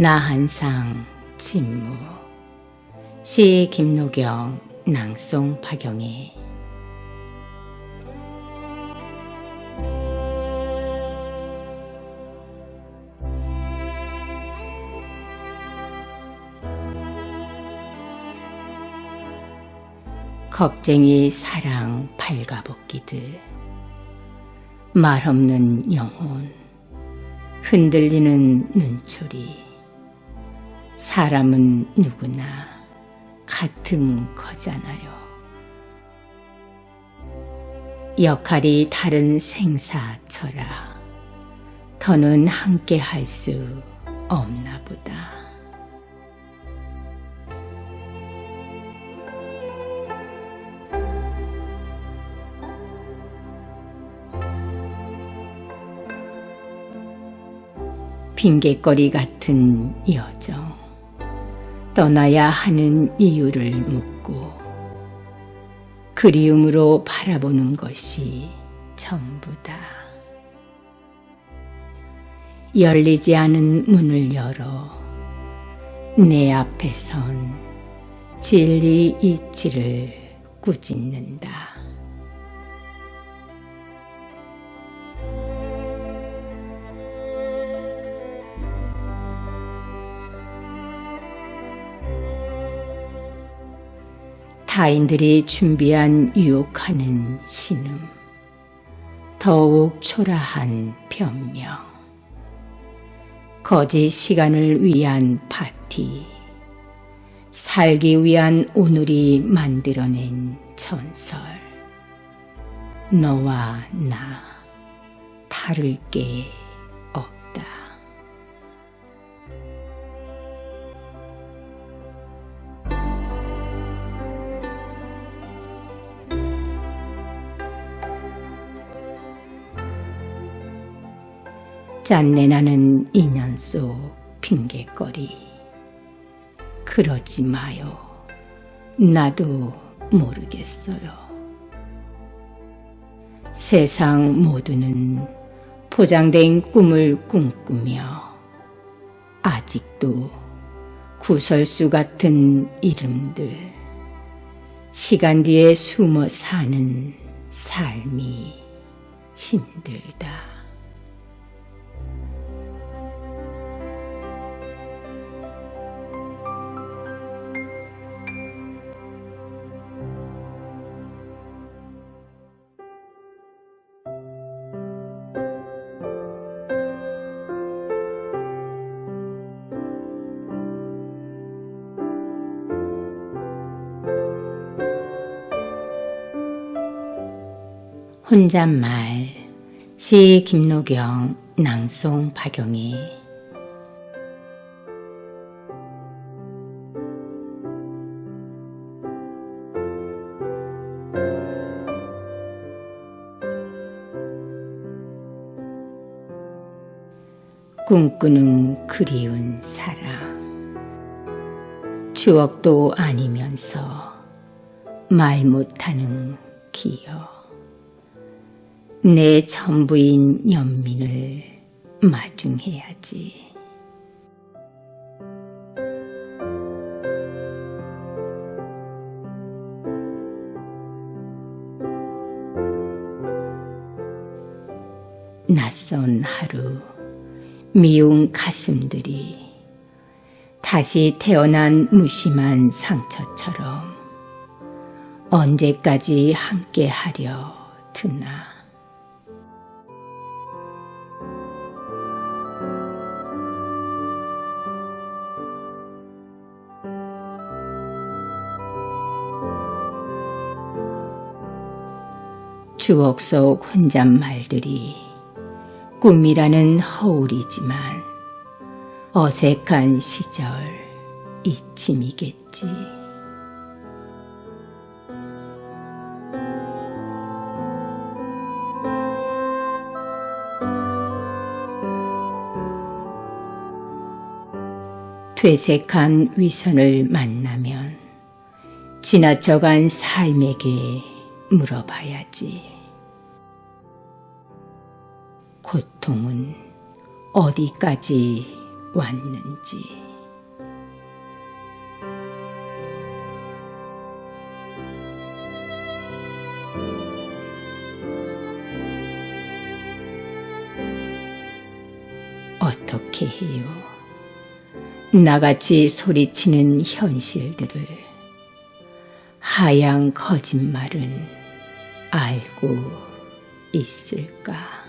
나 한상 침무 시 김노경 낭송 박영희 겁쟁이 사랑 발가벗기듯. 말없는 영혼 흔들리는 눈초리 사람은 누구나 같은 거잖아요. 역할이 다른 생사처라 더는 함께 할 수 없나 보다. 핑계거리 같은 여정. 떠나야 하는 이유를 묻고 그리움으로 바라보는 것이 전부다. 열리지 않은 문을 열어 내 앞에 선 진리 이치를 꾸짖는다. 타인들이 준비한 유혹하는 신음, 더욱 초라한 변명, 거짓 시간을 위한 파티, 살기 위한 오늘이 만들어낸 전설, 너와 나 다를 게 짠내나는 인연 속 핑계거리. 그러지 마요. 나도 모르겠어요. 세상 모두는 포장된 꿈을 꿈꾸며 아직도 구설수 같은 이름들, 시간 뒤에 숨어 사는 삶이 힘들다. 혼잣말. 시 김노경 낭송 박영희. 꿈꾸는 그리운 사랑 추억도 아니면서 말 못하는 기억 내 전부인 연민을 마중해야지. 낯선 하루, 미운 가슴들이 다시 태어난 무심한 상처처럼 언제까지 함께 하려 드나. 추억 속 혼잣말들이 꿈이라는 허울이지만 어색한 시절 이침이겠지. 퇴색한 위선을 만나면 지나쳐간 삶에게 물어봐야지. 고통은 어디까지 왔는지. 어떻게 해요? 나같이 소리치는 현실들을 하얀 거짓말은 알고 있을까?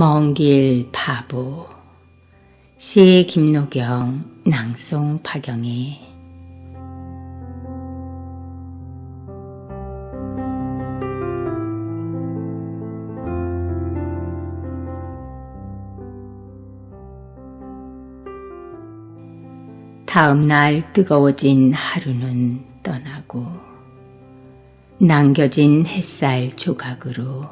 먼길 바보 시 김노경 낭송 파경의 다음 날 뜨거워진 하루는 떠나고 남겨진 햇살 조각으로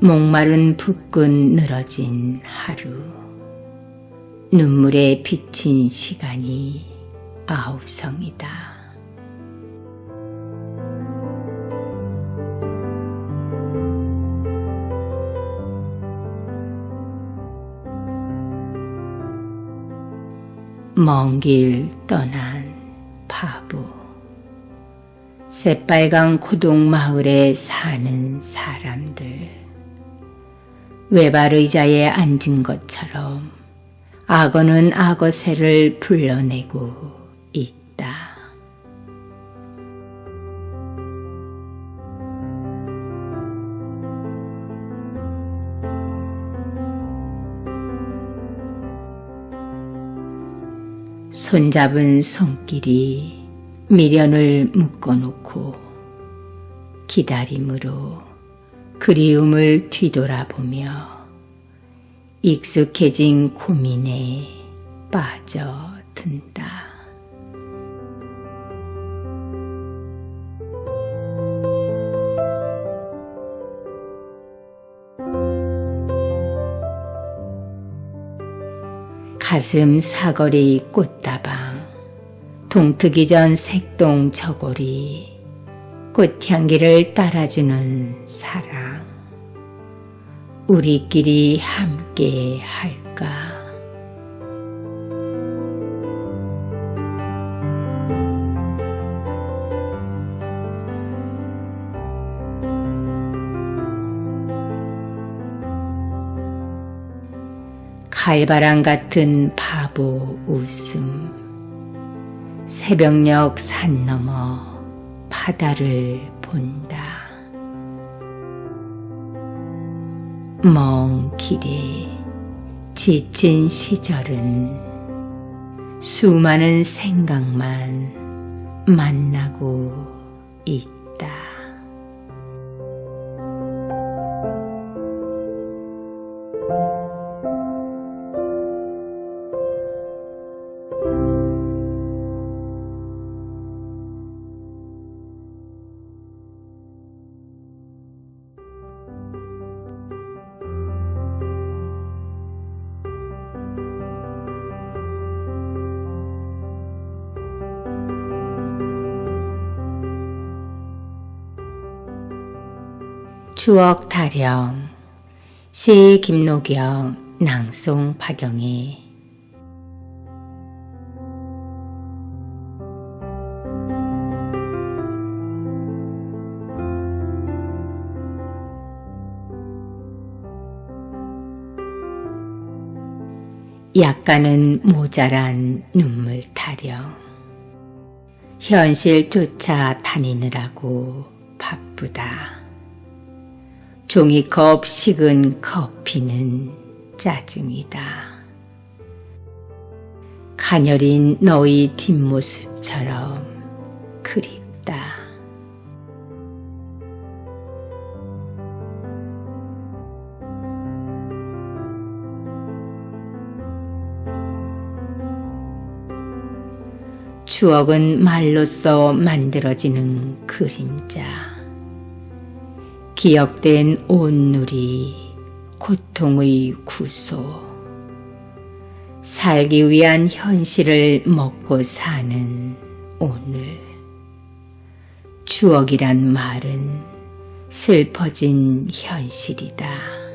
목마른 붓근 늘어진 하루 눈물에 비친 시간이 아우성이다. 먼 길 떠난 바보 새빨간 고동 마을에 사는 사람들 외발 의자에 앉은 것처럼 악어는 악어새를 불러내고 있다. 손잡은 손길이 미련을 묶어놓고 기다림으로 그리움을 뒤돌아보며 익숙해진 고민에 빠져든다. 가슴 사거리 꽃다방 동트기 전 색동 저고리 꽃향기를 따라주는 사랑 우리끼리 함께 할까 칼바람 같은 바보 웃음 새벽녘 산 너머 바다를 본다. 먼 길에 지친 시절은 수많은 생각만 만나고 있다. 추억 타령. 시 김노경 낭송 박영희 약간은 모자란 눈물 타령. 현실 쫓아 다니느라고 바쁘다. 종이컵 식은 커피는 짜증이다. 가녀린 너의 뒷모습처럼 그립다. 추억은 말로써 만들어지는 그림자. 기억된 온누리, 고통의 구소. 살기 위한 현실을 먹고 사는 오늘. 추억이란 말은 슬퍼진 현실이다.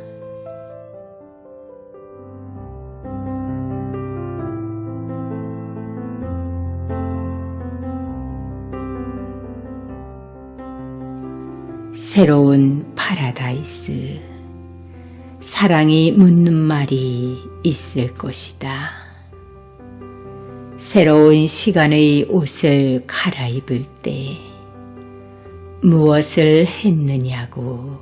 새로운 파라다이스. 사랑이 묻는 말이 있을 것이다. 새로운 시간의 옷을 갈아입을 때 무엇을 했느냐고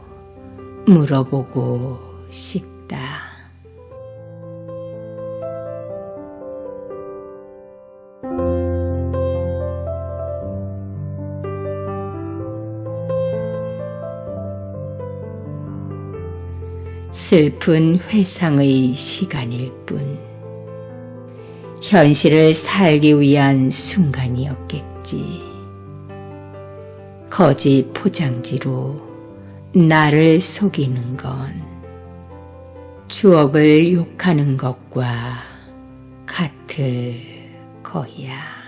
물어보고 싶다. 슬픈 회상의 시간일 뿐. 현실을 살기 위한 순간이었겠지. 거짓 포장지로 나를 속이는 건 추억을 욕하는 것과 같을 거야.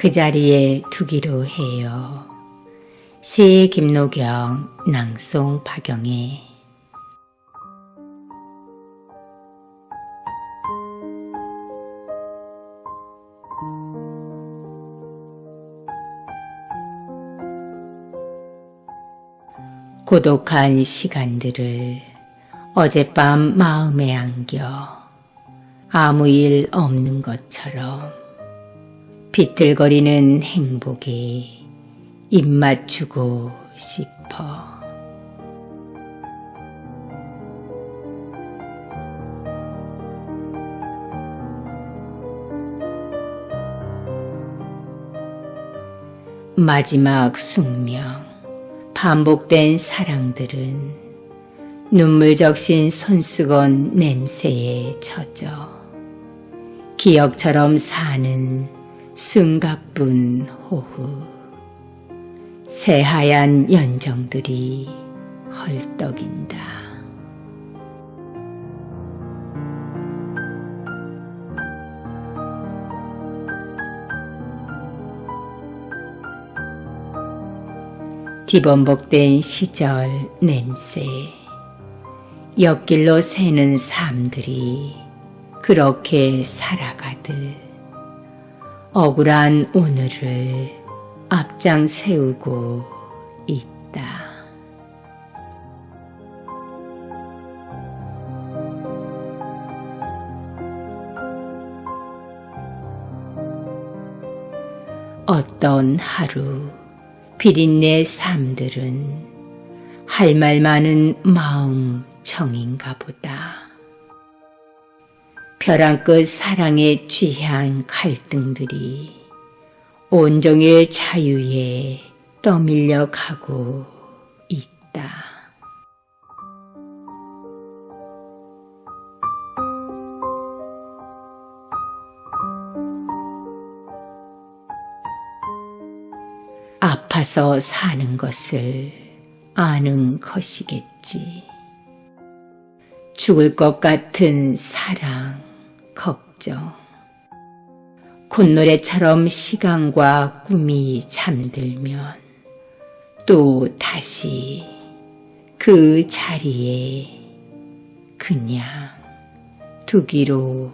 그 자리에 두기로 해요. 시 김노경, 낭송 박영애. 고독한 시간들을 어젯밤 마음에 안겨 아무 일 없는 것처럼 비틀거리는 행복에 입 맞추고 싶어. 마지막 숙명, 반복된 사랑들은 눈물 적신 손수건 냄새에 젖어 기억처럼 사는 숨가쁜 호흡, 새하얀 연정들이 헐떡인다. 뒤범벅된 시절 냄새, 옆길로 새는 삶들이 그렇게 살아가듯 억울한 오늘을 앞장 세우고 있다. 어떤 하루 비린내 삶들은 할 말 많은 마음 정인가 보다. 벼랑 끝 사랑에 취한 갈등들이 온종일 자유에 떠밀려 가고 있다. 아파서 사는 것을 아는 것이겠지. 죽을 것 같은 사랑, 걱정. 콧노래처럼 시간과 꿈이 잠들면 또 다시 그 자리에 그냥 두기로